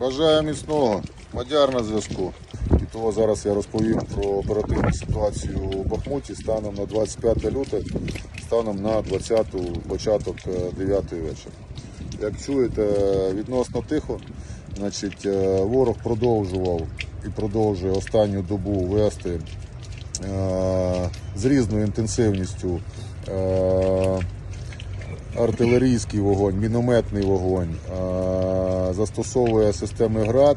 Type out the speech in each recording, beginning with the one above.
Бажаю міцного, мадяр на зв'язку. І того зараз я розповім про оперативну ситуацію у Бахмуті станом на 25 люте, станом на 20 початок 9 вечора. Як чуєте, відносно тихо, значить, е, ворог продовжував і продовжує останню добу вести е, з різною інтенсивністю е, артилерійський вогонь, мінометний вогонь, е, застосовує системи ГРАД.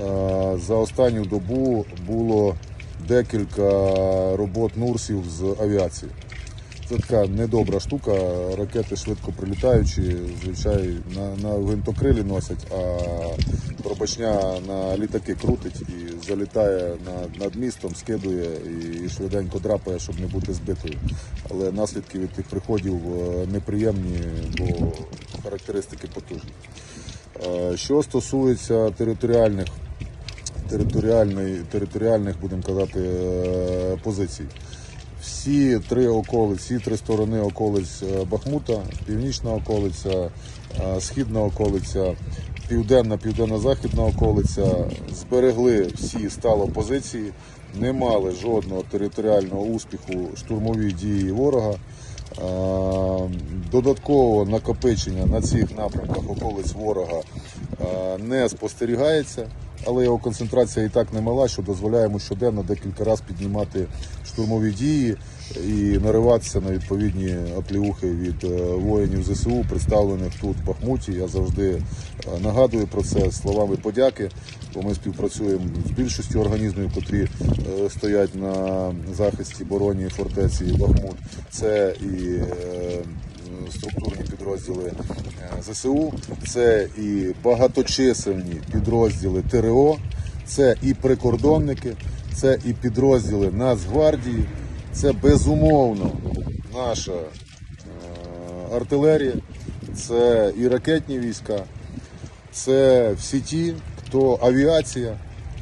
Е, За останню добу було декілька робот Нурсів з авіації. Це така недобра штука. Ракети швидко прилітаючі, звичайно, на, на гвинтокрилі носять, а пробачня на літаки крутить і залітає над, над містом, скидує і швиденько драпає, щоб не бути збитою. Але наслідки від тих приходів е, неприємні, бо характеристики потужні. Е, Що стосується територіальних територіальних, будемо казати, е, позицій. Всі три околиці, всі три сторони околиць е, Бахмута, північна околиця, східна околиця, південна, південно-західна околиця зберегли всі стало позиції, не мали жодного територіального успіху штурмові дії ворога. Додаткового накопичення на цих напрямках околиць ворога не спостерігається, але його концентрація і так немала, що дозволяє йому щоденно декілька разів піднімати штурмові дії і нариватися на відповідні опліухи від е, воїнів ЗСУ, представлених тут в Бахмуті. Я завжди е, нагадую про це словами подяки, бо ми співпрацюємо з більшістю організмів, котрі е, стоять на захисті бороні фортеці Бахмут. Це і структурні підрозділи е, ЗСУ, це і багаточисельні підрозділи ТРО, це і прикордонники, це і підрозділи Нацгвардії, це безумовно наша е, артилерія, це і ракетні війська, це всі ті, хто авіація,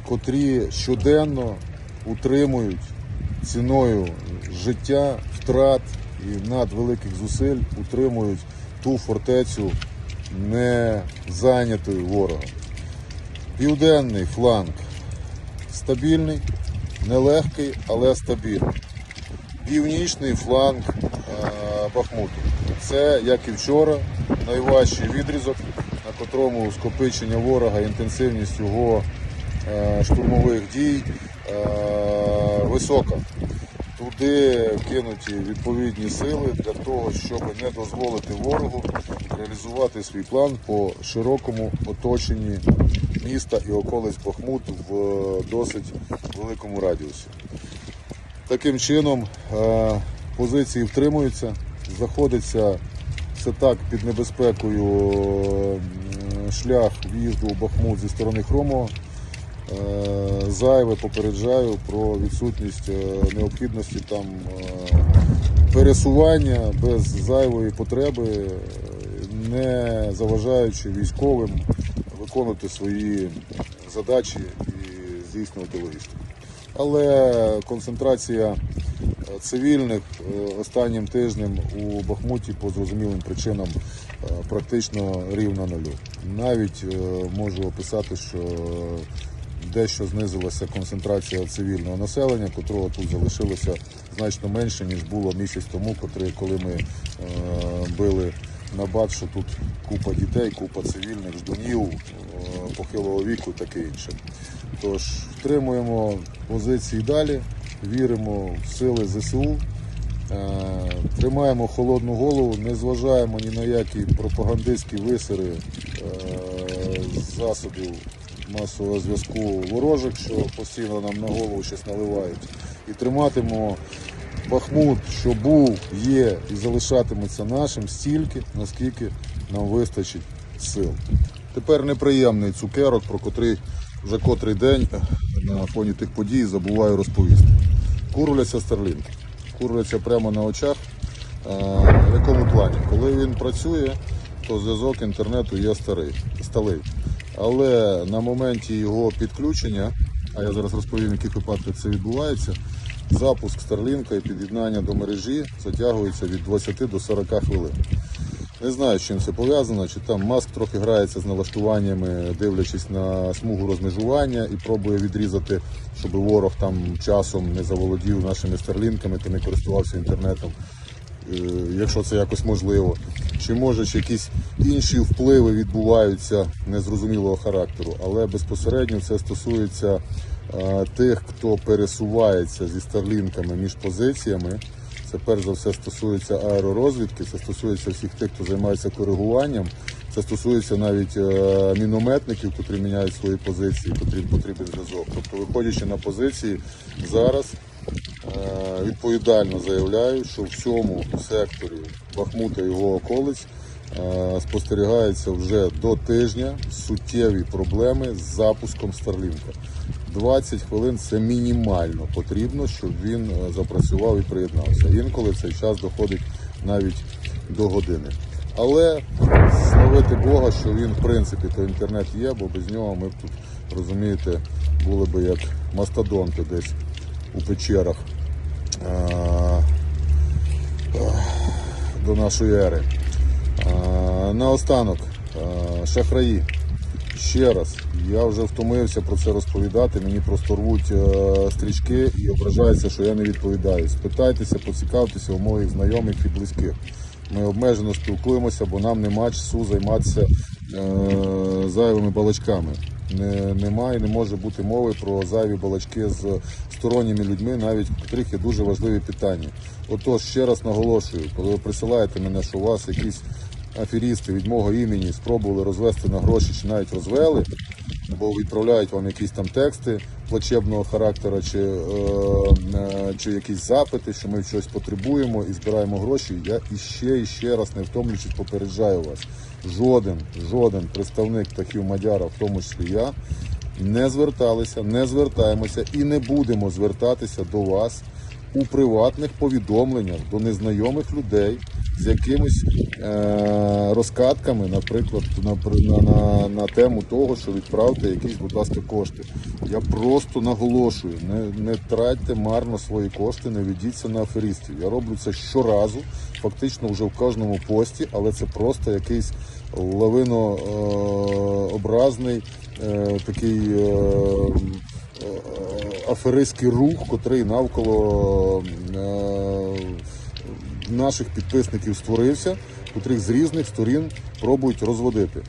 котрі щоденно утримують ціною життя, втрат і надвеликих зусиль утримують ту фортецю не зайнятою ворогом. Південний фланг стабільний, нелегкий, але стабільний. Північний фланг е, Бахмуту. Це, як і вчора, найважчий відрізок, на котрому скопичення ворога, інтенсивність його е, штурмових дій е, висока. Туди кинуті відповідні сили для того, щоб не дозволити ворогу реалізувати свій план по широкому оточенні міста і околиць Бахмут в е, досить великому радіусі. Таким чином е, позиції втримуються, знаходиться все так під небезпекою е, шлях в'їзду у Бахмут зі сторони Хромова. Е, Зайве попереджаю про відсутність е, необхідності там е, пересування без зайвої потреби, не заважаючи військовим виконувати свої задачі і здійснювати логістику. Але концентрація цивільних останнім тижнем у Бахмуті по зрозумілим причинам практично рівна нулю. Навіть можу описати, що дещо знизилася концентрація цивільного населення, котрого тут залишилося значно менше, ніж було місяць тому, коли, ми е, били на бат, що тут купа дітей, купа цивільних, ждунів, е, похилого віку, таке інше. Тож втримуємо позиції далі, віримо в сили ЗСУ, е, тримаємо холодну голову, не зважаємо ні на які пропагандистські висери засобів масового зв'язку ворожих, що постійно нам на голову щось наливають. І триматимемо Бахмут, що був, є і залишатиметься нашим стільки, наскільки нам вистачить сил. Тепер неприємний цукерок, про котрий вже котрий день на фоні тих подій забуваю розповісти. Курляться старлінки. Курляться прямо на очах. В якому плані? Коли він працює, то зв'язок інтернету є старий, сталий. Але на моменті його підключення, а я зараз розповім, в яких випадках це відбувається, запуск Старлінка і під'єднання до мережі затягується від 20 до 40 хвилин. Не знаю, з чим це пов'язано, чи там маск трохи грається з налаштуваннями, дивлячись на смугу розмежування і пробує відрізати, щоб ворог там часом не заволодів нашими старлінками та не користувався інтернетом, е, якщо це якось можливо. Чи може чи якісь інші впливи відбуваються незрозумілого характеру, але безпосередньо це стосується е, тих, хто пересувається зі старлінками між позиціями. Це перш за все стосується аеророзвідки, це стосується всіх тих, хто займається коригуванням. Це стосується навіть е, мінометників, котрі міняють свої позиції, котрим потрібен зв'язок. Тобто, виходячи на позиції, зараз е, відповідально заявляю, що в цьому секторі Бахмута і його околиць е, спостерігається вже до тижня суттєві проблеми з запуском Старлінка. 20 хвилин це мінімально потрібно, щоб він е, запрацював і приєднався. Інколи цей час доходить навіть до години. Але славити Бога, що він в принципі то інтернет є, бо без нього ми б тут, розумієте, були б як мастодонти десь у печерах е, до нашої ери. Наостанок, шахраї. Ще раз, я вже втомився про це розповідати. Мені просто рвуть е, стрічки і ображаються, що я не відповідаю. Спитайтеся, поцікавтеся у моїх знайомих і близьких. Ми обмежено спілкуємося, бо нам нема часу займатися е, зайвими балачками. Не, нема не може бути мови про зайві балачки з сторонніми людьми, навіть у котрих є дуже важливі питання. Отож, ще раз наголошую, коли ви присилаєте мене, що у вас якісь аферісти від мого імені спробували розвести на гроші чи навіть розвели, бо відправляють вам якісь там тексти плачебного характеру чи, е, е, чи якісь запити, що ми щось потребуємо і збираємо гроші. Я іще і ще раз не втомлюючись попереджаю вас. Жоден, жоден представник птахів Мадяра, в тому числі я, не зверталися, не звертаємося і не будемо звертатися до вас у приватних повідомленнях до незнайомих людей з якимись е- розкатками, наприклад, на, на, на, тему того, що відправте якісь, будь ласка, кошти. Я просто наголошую, не, не тратьте марно свої кошти, не ведіться на аферистів. Я роблю це щоразу, фактично вже в кожному пості, але це просто якийсь лавинообразний е, такий. Е, е, аферистський рух, котрий навколо е, наших підписників створився, котрих з різних сторін пробують розводити.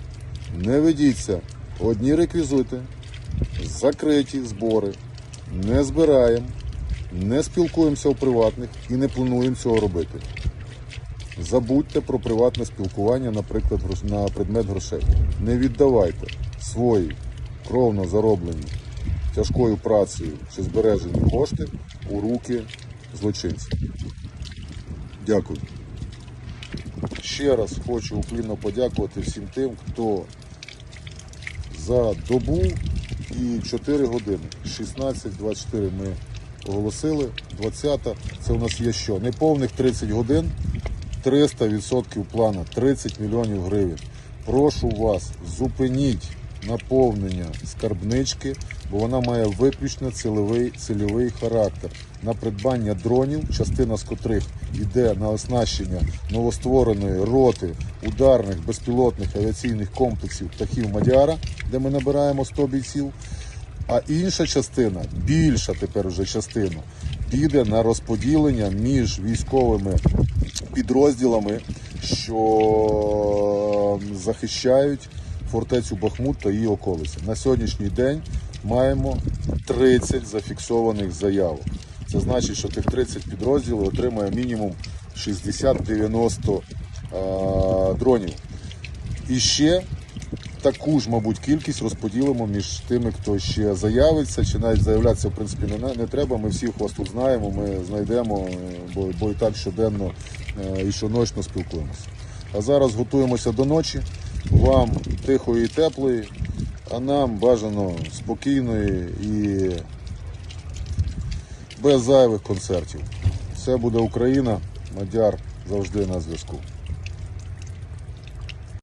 Не ведіться, одні реквізити, закриті збори, не збираємо, не спілкуємося у приватних і не плануємо цього робити. Забудьте про приватне спілкування, наприклад, на предмет грошей. Не віддавайте свої кровно зароблені тяжкою працею чи збережені кошти у руки злочинців. Дякую. Ще раз хочу уклінно подякувати всім тим, хто за добу і 4 години. 16-24 ми оголосили, 20 це у нас є що? Неповних 30 годин, 300% плану, 30 мільйонів гривень. Прошу вас, зупиніть наповнення скарбнички, бо вона має виключно цільовий, цільовий характер на придбання дронів, частина з котрих йде на оснащення новоствореної роти ударних безпілотних авіаційних комплексів птахів Мадяра, де ми набираємо 100 бійців. А інша частина, більша тепер вже частина, піде на розподілення між військовими підрозділами, що захищають фортецю Бахмут та її околиці. На сьогоднішній день маємо 30 зафіксованих заявок. Це значить, що тих 30 підрозділів отримає мінімум 60-90 е, дронів. І ще таку ж, мабуть, кількість розподілимо між тими, хто ще заявиться, чи навіть заявлятися в принципі не, не треба. Ми всіх вас тут знаємо, ми знайдемо, бо, бо і так щоденно е, і щоночно спілкуємося. А зараз готуємося до ночі. Вам тихої і теплої, а нам бажано спокійної і без зайвих концертів. Все буде Україна, Мадяр завжди на зв'язку.